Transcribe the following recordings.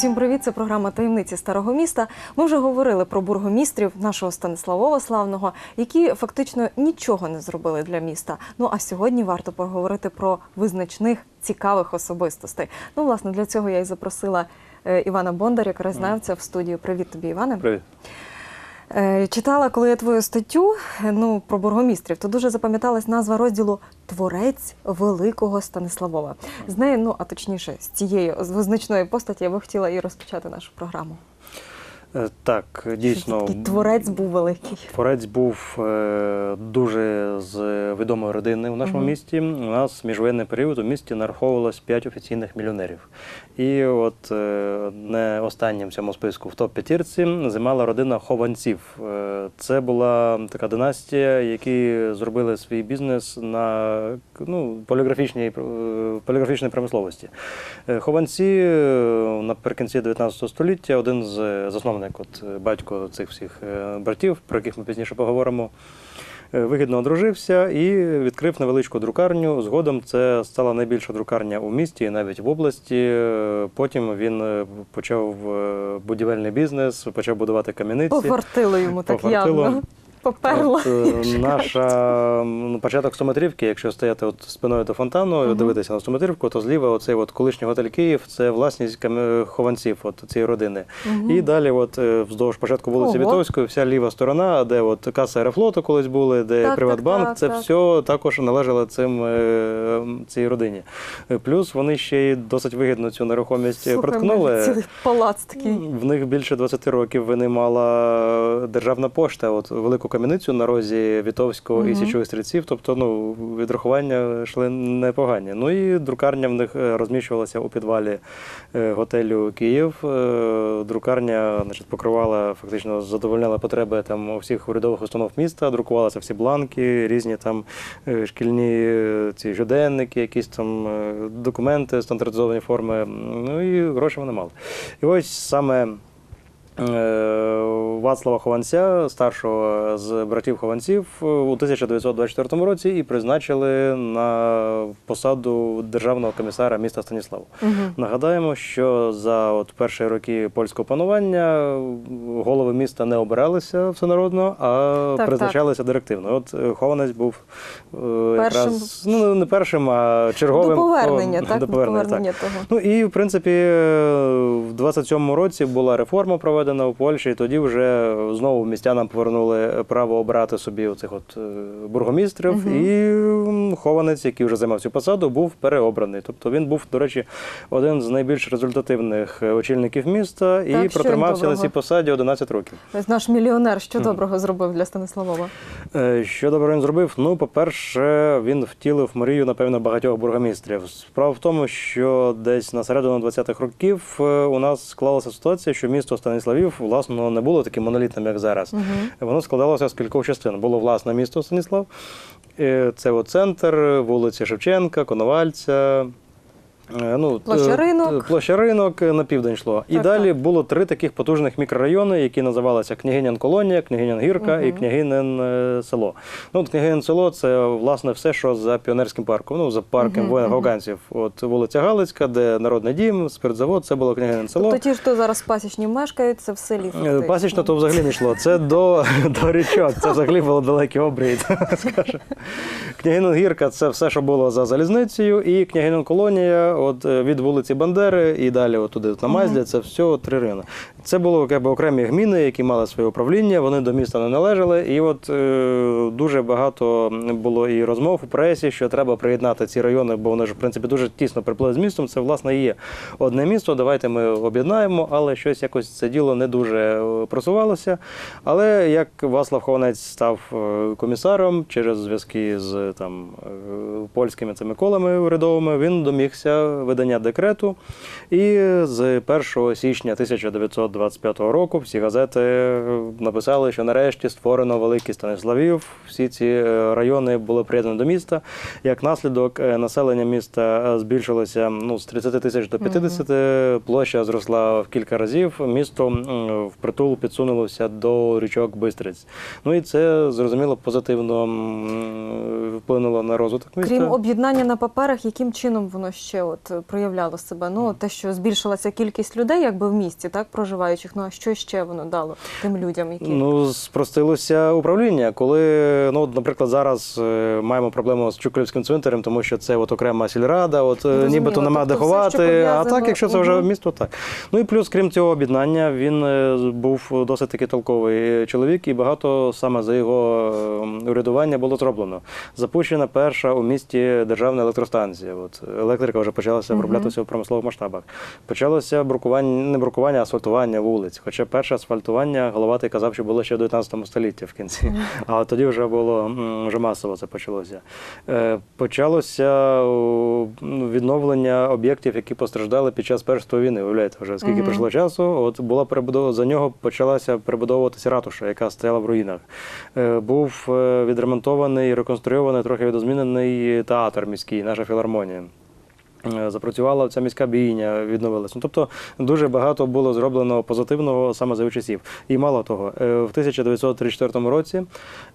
Усім привіт! Це програма таємниці старого міста. Ми вже говорили про бургомістрів нашого Станиславова славного, які фактично нічого не зробили для міста. Ну а сьогодні варто поговорити про визначних цікавих особистостей. Ну, власне, для цього я і запросила е, Івана Бондаря, краєзнавця в студію. Привіт тобі, Іване. Привіт. Е, Читала, коли я твою статтю е, ну, про бургомістрів, то дуже запам'яталась назва розділу Творець великого Станиславова. З неї, ну а точніше, з цієї визначної постаті я би хотіла і розпочати нашу програму. Е, Так, дійсно, Такий творець був великий. Творець був е, дуже з відомої родини у нашому Мгм. місті. У нас міжвоєнний період у місті нараховувалось 5 офіційних мільйонерів. І от не останнім в цьому списку в топ-п'ятірці займала родина хованців. Е, Це була така династія, які зробили свій бізнес на ну, поліграфічній, поліграфічній промисловості. Хованці наприкінці 19 століття один з засновник, от е, батько цих всіх е, братів, про яких ми пізніше поговоримо. е, Вигідно одружився і відкрив невеличку друкарню. Згодом це стала найбільша друкарня у місті і навіть в області. Потім він почав будівельний бізнес, почав будувати кам'яниці. Пофартило йому так Пофартило. явно. Поперло. От, е, наша м, початок стометрівки, якщо стояти от спиною до фонтану і Мгм. дивитися на стометрівку, то зліва оцей от колишній готель Київ це власність кам- хованців от цієї родини. Мгм. І далі, от е, вздовж початку вулиці. Вітовської, вся ліва сторона, де от каса Аерофлоту колись були, де Так, Приватбанк, так, це так. все також належало цим е, цій родині. Е, Плюс вони ще й досить вигідно цю нерухомість Слухай, проткнули. Цілий палац такий. В них більше 20 років винимала державна пошта, от велику кам'яницю на розі Вітовського і Січових стрільців. Тобто, ну відрахування йшли непогані. Ну і друкарня в них е, розміщувалася у підвалі е, готелю Київ. Е, Друкарня значить, покривала, фактично задовольняла потреби там усіх урядових установ міста, друкувалися всі бланки, різні там шкільні ці щоденники, якісь там документи, стандартизовані форми. Ну і гроші вони мали. І ось саме Вацлава Хованця, старшого з братів Хованців, у 1924 році і призначили на посаду державного комісара міста Станіславу. Мгм. Нагадаємо, що за от перші роки польського панування голови міста не обиралися всенародно, а Так, призначалися директивно. От е, Хованець був е, якраз Першим. ну не першим, а черговим До повернення, О, так? До повернення, так. повернення того. Ну і в принципі е, 27-му році була реформа проведена у Польщі, і тоді вже знову містянам повернули право обирати собі оцих от е, бургомістрів. Мгм. І хованець, який вже займав цю посаду, був переобраний. Тобто він був, до речі, один з найбільш результативних е, очільників міста і Так, протримався на цій посаді 11 років. Ось наш мільйонер що доброго зробив для Станиславова? Е, Що добре він зробив? Ну, по-перше, він втілив мрію, напевно, багатьох бургомістрів. Справа в тому, що десь на середину 20-х років у нас склалася ситуація, що місто Станіславів, власно, не було таким монолітним, як зараз. Угу. Воно складалося з кількох частин. Було власне місто Станіслав, е, це от центр, вулиці Шевченка, Коновальця. Е, Ну, Площа Ринок. Площа ринок е, на південь йшло. І Так, далі так. було три таких потужних мікрорайони, які називалися Княгинян Колонія, Княгинян Гірка і Мгм. Княгинин е, село. Ну, Княгинин село це власне все, що за піонерським парком. Ну, за парком воїнів мгм. афганців. От вулиця Галицька, де народний дім, спиртзавод, це було Княгинин село. Тобто ті, хто зараз пасічні мешкають, це в селі. Фактично. Пасічно то взагалі не йшло. Це до, до річок. Це взагалі було далекий обрій. скажімо. Княгинин Гірка це все, що було за залізницею, і Княгинин Колонія, от е, від вулиці Бандери і далі от туди на Мазді, це все три райони. Це було якби окремі гміни, які мали своє управління, вони до міста не належали. І от е, дуже багато було і розмов у пресі, що треба приєднати ці райони, бо вони ж в принципі дуже тісно приплили з містом. Це власне і є одне місто. Давайте ми об'єднаємо, але щось якось це діло не дуже е, просувалося. Але як Васлав Хованець став е, комісаром через зв'язки з там е, польськими цими колами урядовими, він домігся видання декрету. І з 1 січня 1925 року всі газети е, написали, що нарешті створено великий Станіславів. Всі ці е, райони були приєднані до міста. Як наслідок, населення міста збільшилося ну, з 30 тисяч до 50, площа зросла в кілька разів. Місто впритул підсунулося до річок Бистриць. Ну і це зрозуміло позитивно вплинуло на розвиток міста. Крім об'єднання на паперах, яким чином воно ще от от проявляло себе? Ну те, що збільшилася кількість людей, якби в місті, так проживаючих. Ну а що ще воно дало тим людям, які Ну, спростилося управління. Коли, ну, наприклад, зараз е, маємо проблему з Чуколівським цвинтарем, тому що це от окрема сільрада, от е, Зрозуміло. нібито нема де Тобто що ховати. А так, якщо це вже місто, так. Ну і плюс, крім цього об'єднання, він е, був досить таки толковий чоловік, і багато саме за його е, урядування було зроблено. Запущена перша у місті державна електростанція. От електрика вже почалася вироблятися в промислових масштабах. Почалося брукування, не брукування, а асфальтування вулиць. Хоча перше асфальтування головатий казав, що було ще в 19 столітті в кінці. А тоді вже було вже масово це почалося. Е, Почалося ну, відновлення об'єктів, які постраждали під час першої війни. Уявляєте, вже скільки пройшло часу. От була перебудова за нього почалася перебудовуватися ратуша, яка стояла в руїнах. Е, Був е, відремонтований, реконструйований, трохи відозмінений театр міський, наша філармонія. Е, Запрацювала ця міська бійня, відновилася. Ну, тобто дуже багато було зроблено позитивного саме за часів. І мало того, е, в 1934 році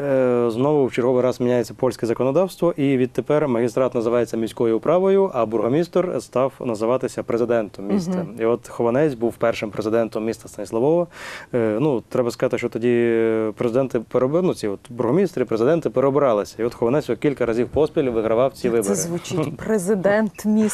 е, знову в черговий раз міняється польське законодавство, і відтепер магістрат називається міською управою, а бургомістр став називатися президентом міста. Мгм. І от Хованець був першим президентом міста Станіславова. Ну, треба сказати, що тоді президенти перебили, ну, ці от бургомістри, президенти переобиралися. І от Хованець кілька разів поспіль вигравав ці вибори. Це звучить президент міста.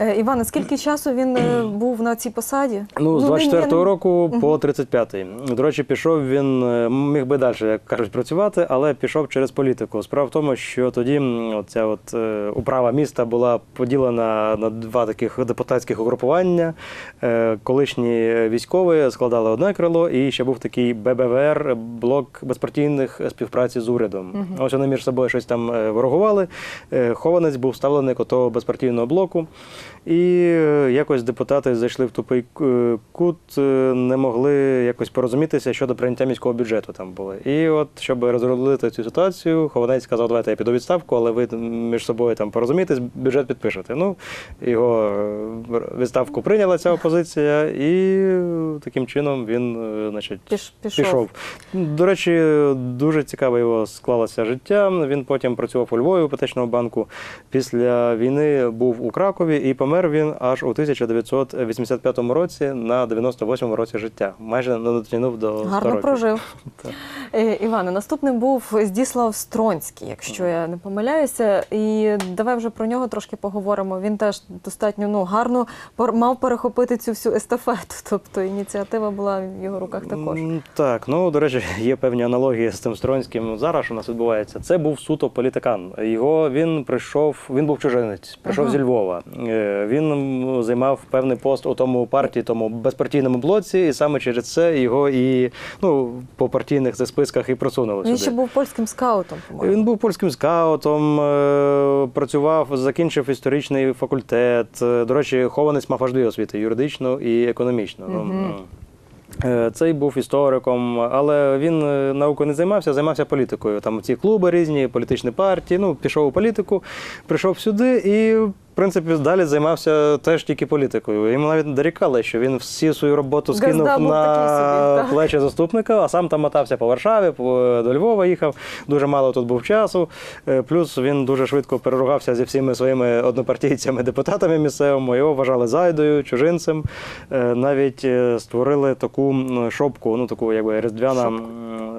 Е, Іване, скільки часу він е, був на цій посаді? Ну, з він- 24-го року по 35-й. До речі, пішов він, е, міг би далі, як кажуть, працювати, але пішов через політику. Справа в тому, що тоді ця от управа міста була поділена на два таких депутатських угрупування. Колишні військові складали одне крило, і ще був такий ББВР, блок безпартійних співпраці з урядом. Ось вони між собою щось там ворогували. Хованець був ставленик того безпартійного блоку. І е, якось депутати зайшли в тупий е, кут, е, не могли якось порозумітися щодо прийняття міського бюджету там було. І от, щоб розрулити цю ситуацію, Хованець сказав, давайте я піду відставку, але ви між собою там порозумієтесь, бюджет підпишете. Ну, його відставку прийняла ця опозиція, і таким чином він, значить, Піш, пішов. Пішов. До речі, дуже цікаво його склалося життя. Він потім працював у Львові у іпотечному банку. Після війни був у Кракові і помер він аж у 1985 році на 98-му році життя. Майже не дотягнув до 100 Гарно років. прожив. Е, Іване, наступним був Здіслав Стронський, якщо я не помиляюся. І давай вже про нього трошки поговоримо. Він теж достатньо ну, гарно мав перехопити цю всю естафету. Тобто ініціатива була в його руках також. Так, ну до речі, є певні аналогії з тим Стронським. Зараз що у нас відбувається. Це був суто політикан. Його він прийшов, він був чужинець, прийшов Ага. зі Львова. Е, Він займав певний пост у тому партії, тому безпартійному блоці, і саме через це його і ну по партійних списках і просунули Він сюди. ще був польським скаутом, по-моєму. Він був польським скаутом, е, працював, закінчив історичний факультет. Е, До речі, хованець мав аж дві освіти юридичну і економічну. Ну, е, Цей був істориком, але він наукою не займався, займався політикою. Там ці клуби різні, політичні партії. Ну, пішов у політику, прийшов сюди і. Принципі, далі займався теж тільки політикою. Йому навіть дорікали, що він всю свою роботу скинув Газда був такий на собі, так. плечі заступника, а сам там мотався по Варшаві, по- до Львова їхав. Дуже мало тут був часу. Е, Плюс він дуже швидко переругався зі всіми своїми однопартійцями, депутатами місцевими. Його вважали зайдою, чужинцем. Е, Навіть е, створили таку м, шопку, ну таку якби різдвяна м,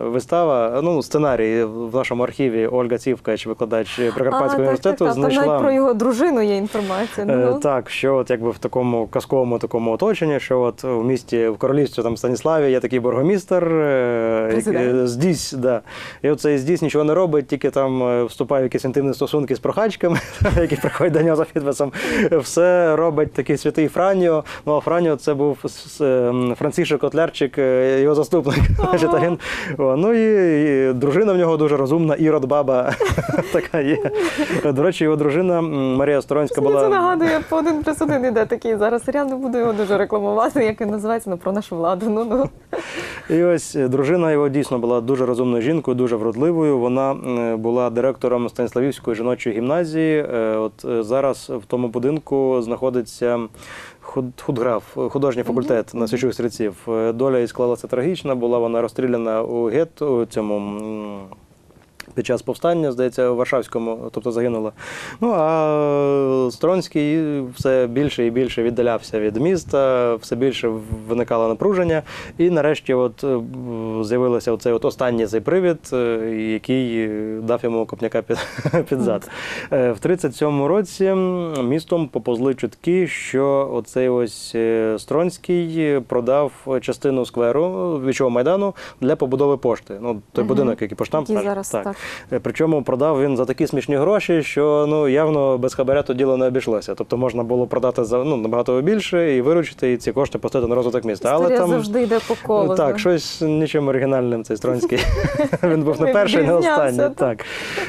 вистава. Ну, сценарій в нашому архіві Ольга Цівкач, викладач Прикарпатського а, так, так, університету, так, знайшла. навіть про його дружину є інформація. Ну, Так, що от якби в такому казковому такому оточенні, що от в місті в королівстві там Станіславі є такий бургомістр, е, який- здісь, да. І оцей здісь нічого не робить, тільки там е, вступає в якісь інтимні стосунки з прохачками, які приходять до нього за підписом. Все робить такий святий Франіо. Ну а Франіо це був ем, Францишек Котлярчик, його заступник. Значить, а він- о, Ну і, і дружина в нього дуже розумна, Ірод баба така є. До речі, його дружина Марія Сторонська була. це нагадує по один плюс один іде такий зараз серіал, не буду його дуже рекламувати, як він називається, ну про нашу владу. Ну ну І ось е, дружина його дійсно була дуже розумною жінкою, дуже вродливою. Вона була директором Станіславівської жіночої гімназії. Е, От е, зараз в тому будинку знаходиться худграф, художній факультет на свічових стрільців. Доля і склалася трагічна, була вона розстріляна у гетто у цьому. Під час повстання, здається, у Варшавському, тобто загинула. Ну а Стронський все більше і більше віддалявся від міста, все більше виникало напруження. І нарешті, от е, з'явився оцей от останній цей привід, е, який дав йому копняка під, під зад. Е, В 37-му році містом поповзли чутки, що оцей ось Стронський продав частину скверу вічого майдану для побудови пошти. Ну той Мгм. будинок, який поштам зараз так. Е, Причому продав він за такі смішні гроші, що ну явно без хабаря то діло не обійшлося. Тобто можна було продати за ну набагато більше і виручити, і ці кошти пустити на розвиток міста. Історія завжди йде по колу. так, да. щось нічим оригінальним цей Стронський. Він був не перший, не останній. так. Так.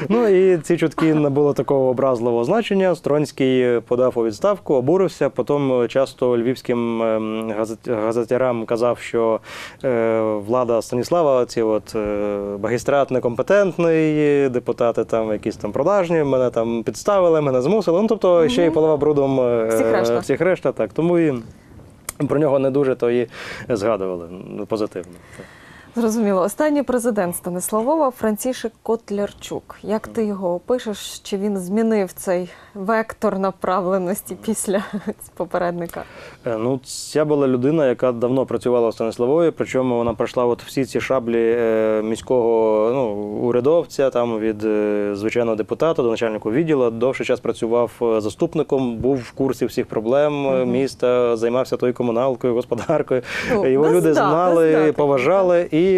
Ну і ці чутки не було такого образливого значення. Стронський подав у відставку, обурився. Потім часто львівським ем, газетярам казав, що е, влада Станіслава, ці от е, магістрат некомпетентний, депутати там якісь там продажні, мене там підставили, мене змусили. Ну тобто ще й полова брудом е, Всіх решта. всіх решта. Так тому і про нього не дуже то і згадували ну, позитивно. Зрозуміло. Останній президент Станиславова Францішек Котлярчук. Як ти його опишеш? Чи він змінив цей вектор направленості після попередника? Е, Ну, ця була людина, яка давно працювала у Станиславові, причому вона пройшла от всі ці шаблі е, міського ну, урядовця, там від е, звичайного депутата до начальника відділу. Довший час працював заступником, був в курсі всіх проблем е, міста, займався тою комуналкою, господаркою. Ну, Його люди знали, без поважали. І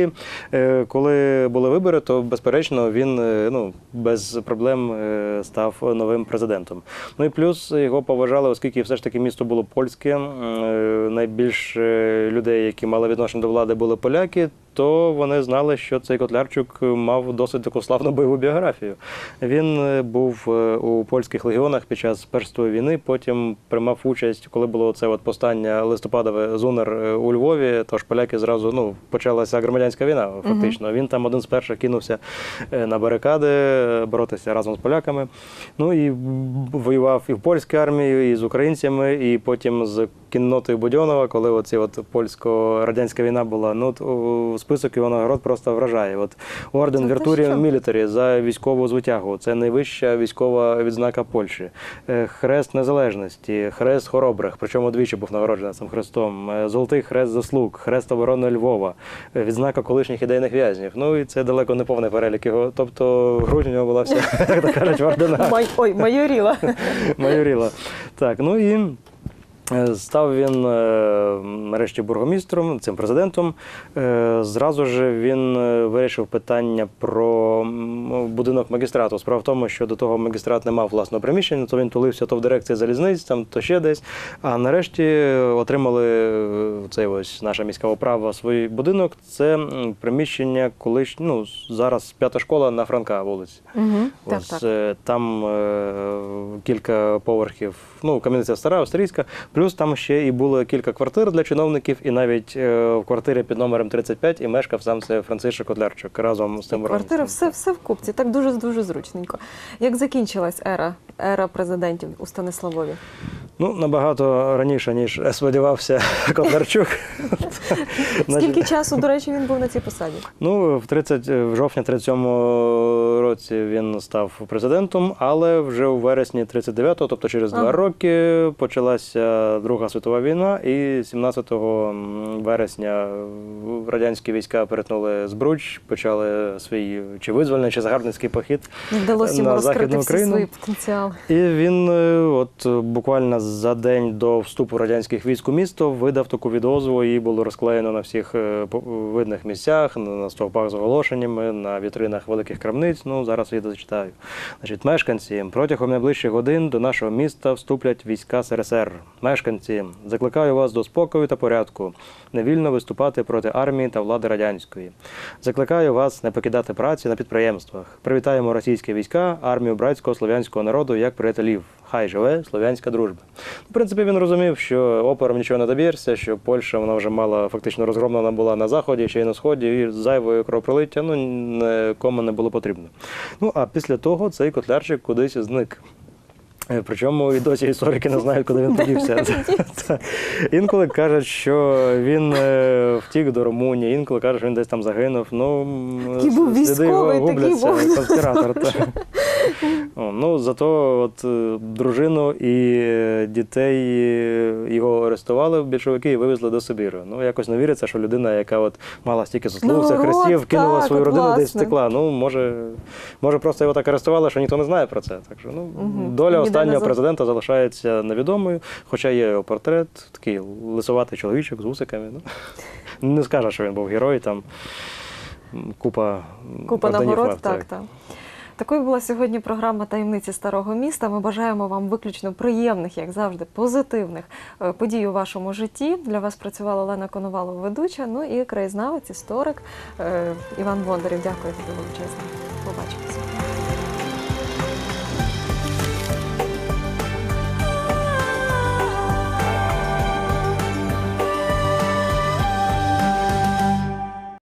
е, коли були вибори, то безперечно він е, ну, без проблем е, став новим президентом. Ну і плюс його поважали, оскільки все ж таки місто було польське. Найбільше людей, які мали відношення до влади, були поляки. То вони знали, що цей Котлярчук мав досить таку славну бойову біографію. Він е, був е, у польських легіонах під час Першої війни. Потім приймав участь, коли було це от повстання листопадове зунер е, у Львові. Тож поляки зразу ну почалася громадянська війна. Фактично, він там один з перших кинувся на барикади боротися разом з поляками. Ну і воював і в польській армії, і з українцями, і потім з кіннотою Будьонова, коли оці от польсько-радянська війна була. Ну список його нагород просто вражає. От орден Це Віртурі? Мілітарі за військову звитягу. Це найвища військова відзнака Польщі. Е, Хрест незалежності, хрест хоробрих, причому двічі був нагороджений цим хрестом. Е, Золотий хрест заслуг, хрест оборони Львова, е, відзнака колишніх ідейних в'язнів. Ну і це далеко не повний перелік його. Тобто грудь у нього була вся, як то кажуть, в орденах. Ой, майоріла. Майоріла. Так, ну і. Е, Став він е, нарешті бургомістром, цим президентом. Е, Зразу ж він вирішив питання про будинок магістрату. Справа в тому, що до того магістрат не мав власного приміщення, то він тулився то в дирекції залізниць, там то ще десь. А нарешті отримали цей ось наша міська управа свій будинок. Це приміщення колись, ну зараз п'ята школа на Франка вулиці. Угу. Ось так. е, там кілька поверхів, ну, кам'яниця стара, австрійська, плюс там ще і було кілька квартир для чиновників, і навіть е, в квартирі під номером 35 і мешкав сам це Францишек Котлярчук разом з тим Квартира, все, все в купці. Так дуже дуже зручненько. Як закінчилась ера, ера президентів у Станиславові? Ну, набагато раніше, ніж сподівався Котлярчук. Скільки часу, до речі, він був на цій посаді? Ну, в 30, в жовтні 37 році він став президентом, але вже у вересні 39-го, тобто через два роки, почалася Друга світова війна, і 17 вересня радянські війська перетнули Збруч, почали свій чи визвольний, чи загарбницький похід. Вдалося На Західну Україну. свої потенціали. І він, е, от буквально за день до вступу радянських військ у місто, видав таку відозву. Її було розклеєно на всіх е, видних місцях, на стовпах з оголошеннями, на вітринах великих крамниць. Ну зараз я зачитаю. Значить, мешканці протягом найближчих годин до нашого міста вступлять війська СРСР. Мешканці, закликаю вас до спокою та порядку, невільно виступати проти армії та влади радянської. Закликаю вас не покидати праці на підприємствах. Привітаємо російські війська, армію братського слов'янського народу як приятелів. Хай живе слов'янська дружба. В принципі, він розумів, що опером нічого не доб'єшся, що Польща вона вже мала фактично розгромлена була на заході, ще й на сході, і зайвої кровопролиття ну нікому не було потрібно. Ну а після того цей котлярчик кудись зник. Е, Причому і досі історики не знають, куди він подівся. Інколи кажуть, що він е, втік до Румунії, інколи кажуть, що він десь там загинув. Ну, Такий був військовий, такий був. конспіратор. Ну, зато от е, дружину і е, дітей е, його арестували більшовики і вивезли до Сибіру. Ну, якось не віриться, що людина, яка от мала стільки заслуг, Ну, хрестів, кинула так, свою родину, десь власне. втекла. Ну, може, може, просто його так арестували, що ніхто не знає про це. Так що, ну, Мгм. доля останнього президента залишається невідомою, хоча є його портрет, такий лисуватий чоловічок з вусиками. Ну, не скаже, що він був герой, там купа, Купа нагород, мав, так, так. Такою була сьогодні програма Таємниці старого міста. Ми бажаємо вам виключно приємних, як завжди, позитивних е, подій у вашому житті. Для вас працювала Олена Коновалова, ведуча, ну і краєзнавець, історик е, Іван Бондарів. Дякую за величезно. Побачимося.